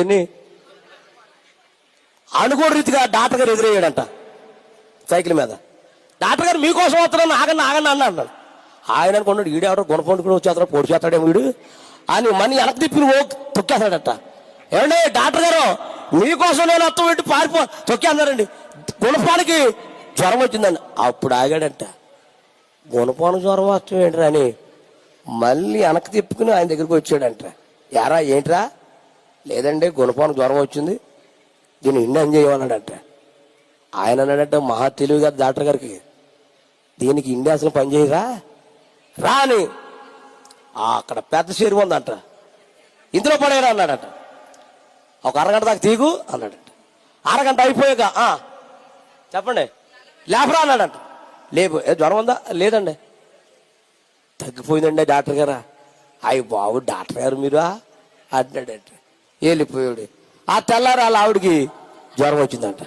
ఏంటి అనుకోని రీతిగా డాక్టర్ గారు ఎదురయ్యాడంట సైకిల్ మీద. డాక్టర్ గారు మీకోసం వస్తున్నాను ఆగండి ఆగండి అన్న అన్నాడు. ఆయన అనుకున్నాడు ఈడు ఎవడో గుణపండు కూడా వచ్చేస్తాడు పొడి చేస్తాడేమో వీడు అని మనీ వెనక్కి తిప్పి ఓ తొక్కేస్తాడట. ఏమండి డాక్టర్ గారు మీకోసం నేను అత్తం పెట్టి పారిపో తొక్కేస్తున్నారండి. గుణపానికి జ్వరం వచ్చిందండి అప్పుడు ఆగాడంట. గుణపానికి జ్వరం వస్తాం ఏంట్రా అని మళ్ళీ వెనక్కి తిప్పుకుని ఆయన దగ్గరికి వచ్చాడంట. ఎరా ఏంట్రా? లేదండి గుణపానికి జ్వరం వచ్చింది. దీన్ని ఇండియన్ చేయమన్నాడంట ఆయన అన్నాడంటే మహా తెలివి కదా డాక్టర్ గారికి. దీనికి ఇండియా అసలు పనిచేయరా రాని. అక్కడ పెద్ద చెరువు ఉందంట. ఇందులో పడేరా అన్నాడట. ఒక అరగంట దాకా తీగు అన్నాడట. అరగంట అయిపోయాక "ఆ, చెప్పండి. లేపరా అన్నాడంట. లేపు ఏ జ్వరం ఉందా? లేదండి. తగ్గిపోయిందండి డాక్టర్ గారా. అయ్యి బాబు డాక్టర్ గారు మీరు? అన్నాడంట. వెళ్ళిపోయాడు ఆ తెల్లారి వాళ్ళ ఆవిడకి జ్వరం వచ్చిందంట.